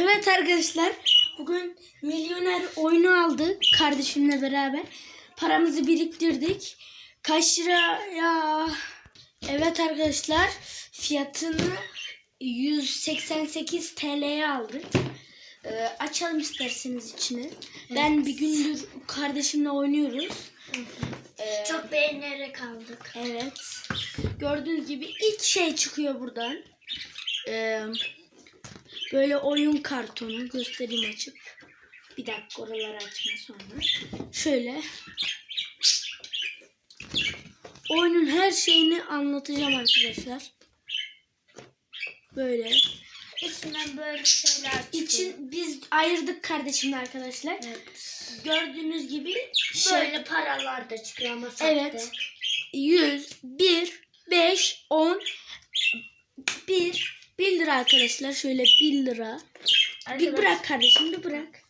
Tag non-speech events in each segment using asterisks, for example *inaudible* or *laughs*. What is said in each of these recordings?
Evet arkadaşlar bugün milyoner oyunu aldık kardeşimle beraber. Paramızı biriktirdik. Kaç lira ya? Evet arkadaşlar fiyatını 188 TL'ye aldık. Ee, açalım isterseniz içini. Ben bir gündür kardeşimle oynuyoruz. Ee, Çok beğenerek aldık. Evet. Gördüğünüz gibi ilk şey çıkıyor buradan. Ee, böyle oyun kartonu göstereyim açıp. Bir dakika oraları açma sonra. Şöyle. Oyunun her şeyini anlatacağım arkadaşlar. Böyle. İçinden böyle şeyler çıkıyor. İçin biz ayırdık kardeşimle arkadaşlar. Evet. Gördüğünüz gibi şey, Böyle paralar da çıkıyor ama sahte. Evet. 100, 1, 5, 10, 1, 1 lira arkadaşlar. Şöyle 1 lira. Bir Arkadaş- bırak kardeşim bir bırak.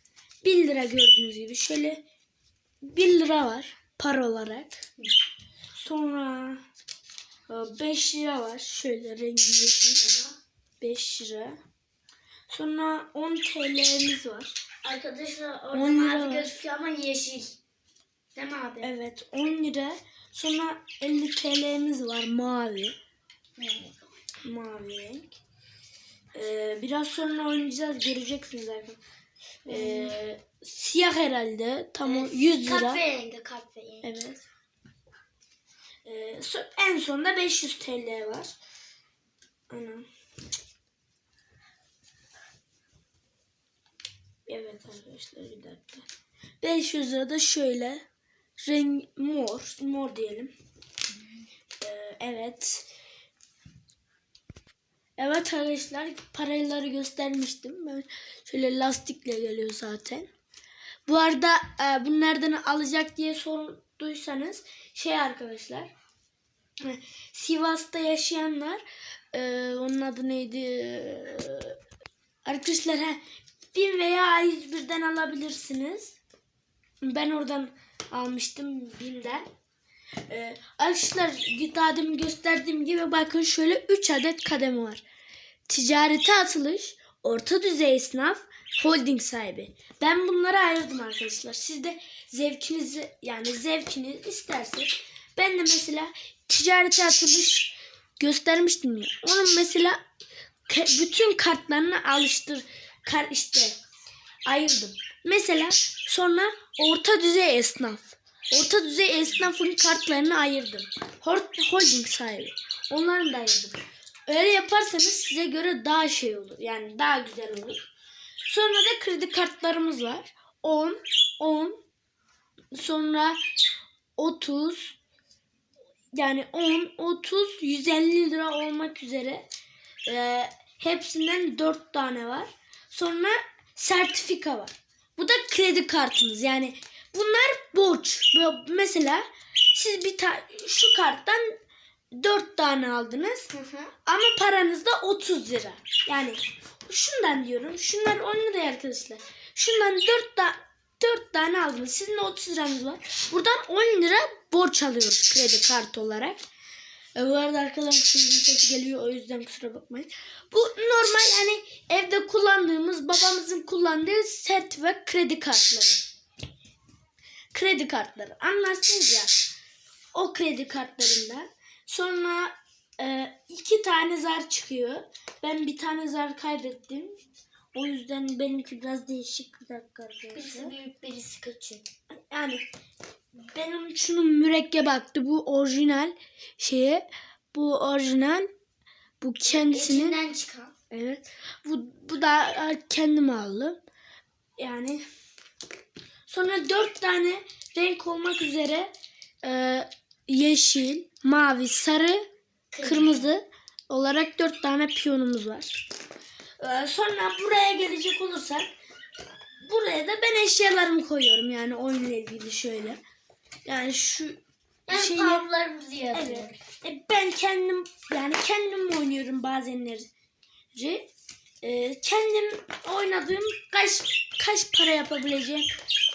1 lira gördüğünüz gibi. Şöyle 1 lira var para olarak. Sonra 5 lira var. Şöyle rengi yeşil. 5 lira. Sonra 10 TL'miz var. Arkadaşlar orada 10 lira mavi gözüküyor ama yeşil. Değil mi abi? Evet 10 lira. Sonra 50 TL'miz var mavi. Mavi renk. Ee, biraz sonra oynayacağız. Göreceksiniz arkadaşlar. Ee, siyah herhalde. Tam o 100 lira. Kahverengi kahverengi. Evet. Ee, en sonunda 500 TL var. Ana. Evet arkadaşlar bir dakika. 500 lira da şöyle renk mor, mor diyelim. Ee, evet. Evet arkadaşlar paraları göstermiştim. Ben şöyle lastikle geliyor zaten. Bu arada e, bunu alacak diye sorduysanız şey arkadaşlar. e, Sivas'ta yaşayanlar e, onun adı neydi? E, Arkadaşlar he, bin veya A101'den alabilirsiniz. Ben oradan almıştım binden. Ee, arkadaşlar daha gösterdiğim gibi bakın şöyle 3 adet kademe var. Ticarete atılış, orta düzey esnaf, holding sahibi. Ben bunları ayırdım arkadaşlar. Siz de zevkinizi yani zevkiniz isterse ben de mesela ticarete atılış göstermiştim ya. Onun mesela bütün kartlarını alıştır kar işte ayırdım. Mesela sonra orta düzey esnaf. Orta düzey esnafın kartlarını ayırdım. Holding sahibi. Onların da ayırdım. Öyle yaparsanız size göre daha şey olur. Yani daha güzel olur. Sonra da kredi kartlarımız var. 10, 10, sonra 30, yani 10, 30, 150 lira olmak üzere ee, hepsinden 4 tane var. Sonra sertifika var. Bu da kredi kartınız. Yani bunlar borç. Mesela siz bir şu karttan 4 tane aldınız. Hı hı. Ama paranız da 30 lira. Yani şundan diyorum. Şunlar 10 lira arkadaşlar. Şundan 4 da 4 tane aldınız. Sizin de 30 liranız var. Buradan 10 lira borç alıyoruz kredi kartı olarak. E, bu arada arkadan kızın sesi geliyor o yüzden kusura bakmayın. Bu normal hani evde kullandığımız babamızın kullandığı sertifika kredi kartları. Kredi kartları anlarsınız ya. O kredi kartlarından. Sonra e, iki tane zar çıkıyor. Ben bir tane zar kaybettim. O yüzden benimki biraz değişik bir dakika arkadaşlar. Birisi büyük birisi küçük. Yani benim şunun mürekkep aktı. Bu orijinal şeye. Bu orijinal. Bu kendisinin. İçinden çıkan. Evet. Bu, bu da kendim aldım. Yani sonra dört tane renk olmak üzere e, yeşil, mavi, sarı, kırmızı olarak dört tane piyonumuz var. E, sonra buraya gelecek olursak buraya da ben eşyalarımı koyuyorum yani oyunla ilgili şöyle. Yani şu Yani şeyi parmalarımızı yazıyoruz. Evet. E, ben kendim yani kendim oynuyorum bazenleri. E, kendim oynadığım kaç kaç para yapabileceğim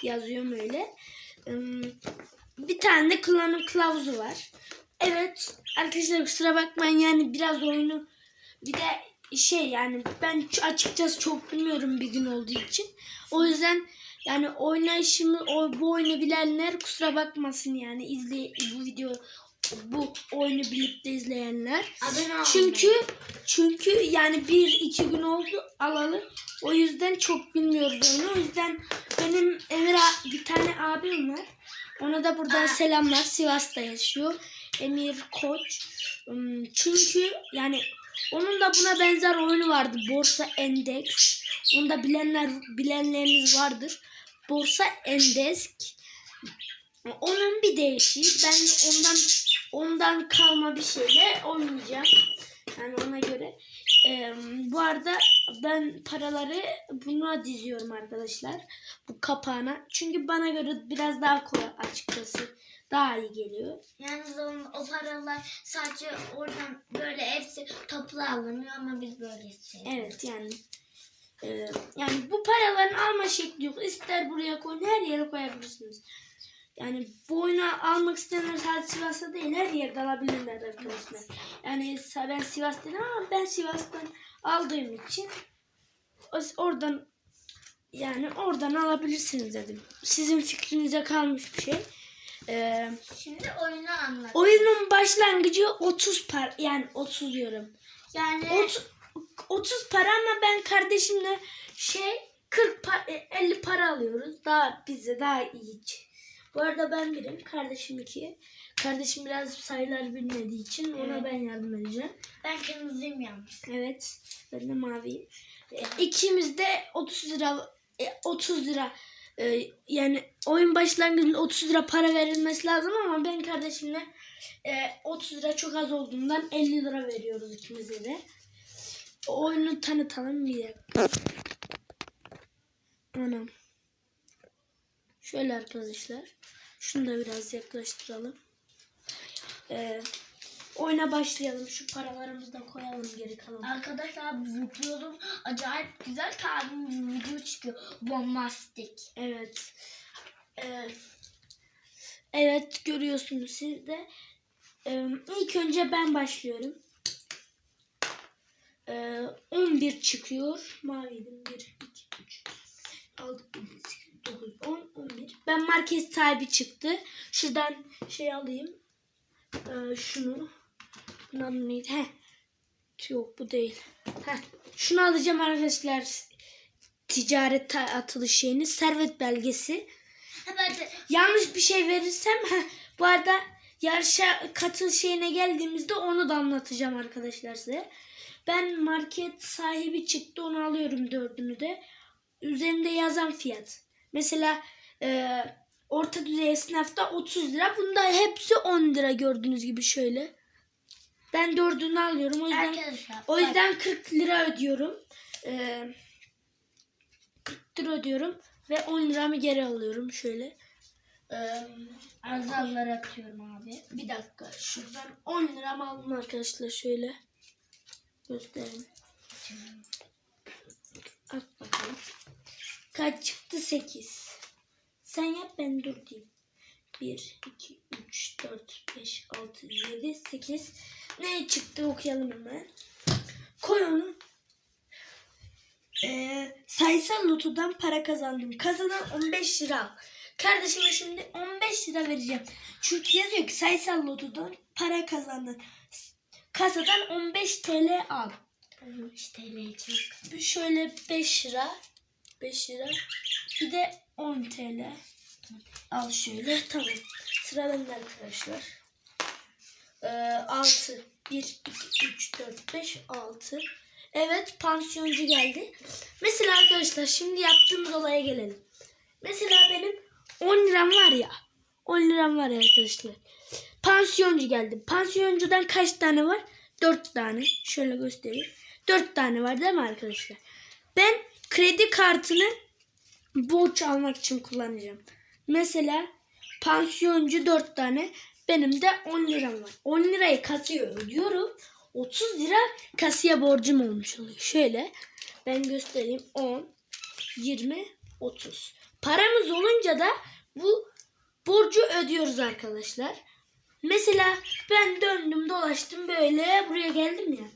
yazıyorum öyle. Bir tane de kullanım kılavuzu var. Evet arkadaşlar kusura bakmayın yani biraz oyunu bir de şey yani ben açıkçası çok bilmiyorum bir gün olduğu için. O yüzden yani oynayışımı o, bu oyunu bilenler kusura bakmasın yani izle bu video bu oyunu bilip de izleyenler. Çünkü çünkü yani bir iki gün oldu alalı. O yüzden çok bilmiyoruz onu. O yüzden benim Emir bir tane abim var. Ona da buradan Aa. selamlar. Sivas'ta yaşıyor. Emir Koç. Hmm, Çünkü yani onun da buna benzer oyunu vardı. Borsa Endeks. Onu da bilenler bilenleriniz vardır. Borsa Endesk. Onun bir değişiği. Ben de ondan ondan kalma bir şeyle oynayacağım. Yani ona göre. Ee, bu arada ben paraları buna diziyorum arkadaşlar. Bu kapağına. Çünkü bana göre biraz daha kolay açıkçası. Daha iyi geliyor. Yalnız o, o paralar sadece oradan böyle hepsi toplu alınıyor ama biz böyle istiyoruz. Evet yani. e, yani bu paraların alma şekli yok. İster buraya koyun her yere koyabilirsiniz. Yani bu oyunu almak isteyenler sadece Sivas'ta değil her yerde alabilirler arkadaşlar. Yani ben Sivas dedim ama ben Sivas'tan aldığım için oradan yani oradan alabilirsiniz dedim. Sizin fikrinize kalmış bir şey. Ee, Şimdi oyunu anlat. oyunun başlangıcı 30 par yani 30 diyorum. Yani 30, 30 para ama ben kardeşimle şey 40 pa- e, 50 para alıyoruz. Daha bize daha iyi. Bu arada ben birim. Kardeşim iki. Kardeşim biraz sayılar bilmediği için ona Evet. ben yardım edeceğim. ben kırmızıyım yalnız. Evet. Ben de maviyim. E, İkimiz de 30 lira e, 30 lira e, yani oyun başlangıcında 30 lira para verilmesi lazım ama ben kardeşimle e, 30 lira çok az olduğundan 50 lira veriyoruz ikimize de. Oyunu tanıtalım bir dakika. Anam. Şöyle arkadaşlar. Şunu da biraz yaklaştıralım. E, oyuna başlayalım. Şu paralarımızı da koyalım geri kalan. Arkadaşlar videom acayip güzel bir video çıkıyor. Bombastik. Evet. Ee, evet görüyorsunuz siz de. Ee, ilk önce ben başlıyorum. Ee, 11 çıkıyor. Maviydim. 1, 2, 3, 6, 7, 8, 9, 10, 11. Ben market sahibi çıktı. Şuradan şey alayım. Ee, şunu. Bunun adı neydi? Heh. Yok bu değil. Heh. Şunu alacağım arkadaşlar ticaret atılış şeyini servet belgesi. Ha de Yanlış bir şey verirsem heh, bu arada yarışa katıl şeyine geldiğimizde onu da anlatacağım arkadaşlar size. Ben market sahibi çıktı onu alıyorum dördünü de. Üzerinde yazan fiyat. Mesela e, orta düzey esnafta 30 lira. Bunda hepsi 10 lira gördüğünüz gibi şöyle. Ben dördünü alıyorum. O yüzden arkadaşlar. o yüzden 40 lira ödüyorum. Ee, 40 lira ödüyorum ve 10 liramı geri alıyorum şöyle. Ee, Azallar atıyorum abi. bir dakika şuradan 10 liramı aldım arkadaşlar şöyle. Göstereyim. At bakalım. Kaç çıktı? 8. Sen yap ben dur diyeyim. 1, 2, 3, 4, 5, 6, 7, 8. Ne çıktı okuyalım hemen. Koy onu. Ee, sayısal lotodan para kazandım. Kazanan 15 lira. Kardeşime şimdi 15 lira vereceğim. Çünkü yazıyor ki sayısal lotodan para kazandın. Kasadan 15 TL al. 15 TL çok. Şöyle 5 lira. 5 lira. Bir de 10 TL. Al şöyle. Tamam. Sıra bende arkadaşlar. Ee, 6. 1, 2, 3, 4, 5, 6. Evet pansiyoncu geldi. Mesela arkadaşlar şimdi yaptığımız olaya gelelim. Mesela benim 10 liram var ya. 10 liram var ya arkadaşlar. Pansiyoncu geldi. Pansiyoncudan kaç tane var? 4 tane. Şöyle göstereyim. 4 tane var değil mi arkadaşlar? Ben kredi kartını borç almak için kullanacağım. Mesela pansiyoncu 4 tane. Benim de 10 liram var. 10 lirayı kasaya ödüyorum. 30 lira kasiye borcum olmuş oluyor. Şöyle ben göstereyim. 10, 20, 30. Paramız olunca da bu borcu ödüyoruz arkadaşlar. Mesela ben döndüm dolaştım böyle buraya geldim ya.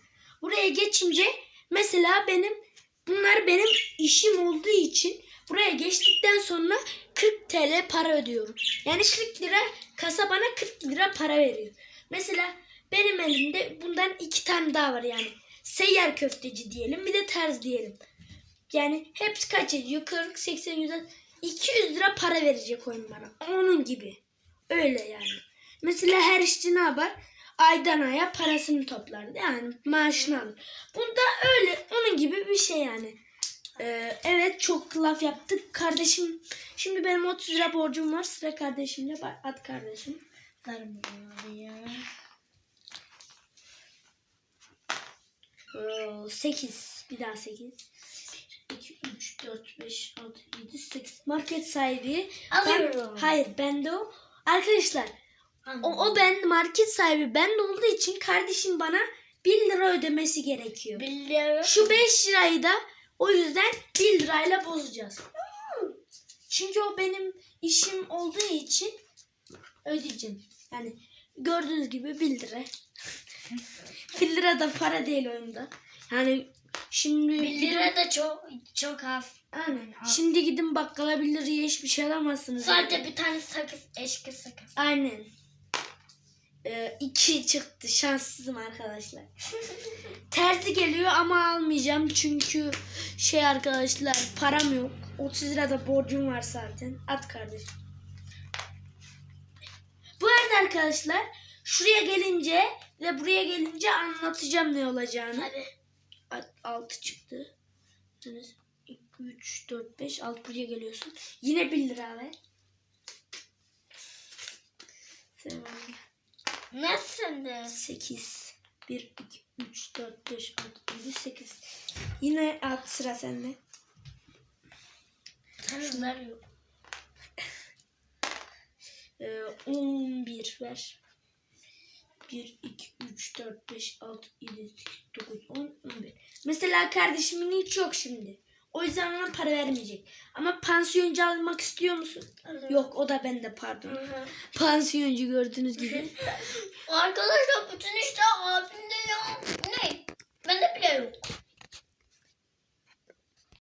Buraya geçince Mesela benim bunlar benim işim olduğu için buraya geçtikten sonra 40 TL para ödüyorum. Yani 40 lira kasa bana 40 lira para veriyor. Mesela benim elimde bundan iki tane daha var yani. Seyyar köfteci diyelim bir de terz diyelim. Yani hepsi kaç ediyor? 40, 80, 100, 200 lira para verecek oyun bana. Onun gibi. Öyle yani. Mesela her işçi ne yapar? Aydan aya parasını toplar. Yani maaşını alır. Bunda öyle onun gibi bir şey yani. Ee, evet çok laf yaptık. Kardeşim şimdi benim 30 lira borcum var. Sıra kardeşimde. Bak, At kardeşim. Varım ya. 8. Bir daha 8. 2, 3, 4, 5, 6, 7, 8. Market sahibi. Ben- Alıyorum. hayır bende o. Arkadaşlar o, o ben market sahibi bende olduğu için kardeşim bana 1 lira ödemesi gerekiyor. Biliyorum. Şu 5 lirayı da o yüzden 1 lirayla bozacağız. Çünkü o benim işim olduğu için ödeyeceğim. Yani gördüğünüz gibi 1 lira. *laughs* 1 lira da para değil oyunda. Yani şimdi Bir lira da çok çok az. Aynen. Şimdi gidin bakkala 1 liraya hiçbir şey alamazsınız. Sadece bir tane sakız, eşki sakız. Aynen. İki çıktı. Şanssızım arkadaşlar. Terzi geliyor ama almayacağım çünkü şey arkadaşlar param yok. 30 lira da borcum var zaten. At kardeşim. Bu arada arkadaşlar şuraya gelince ve buraya gelince anlatacağım ne olacağını. Hadi. 6 çıktı. 2, 3, 4, 5, 6 buraya geliyorsun. Yine 1 lira ver. Tamam. Nasılsın de? 8 1 2 3 4 5 6 7 8 Yine alt sıra sende. Tanrılar yok. *laughs* Ee, 11 ver. 1 2 3 4 5 6 7 8 9 10 11. Mesela kardeşimin hiç yok şimdi. O yüzden ona para vermeyecek. Ama pansiyoncu almak istiyor musun? Yok o da bende pardon. Pansiyoncu gördüğünüz gibi. *laughs* Arkadaşlar bütün işte abimde ya. Ne? Bende bile yok.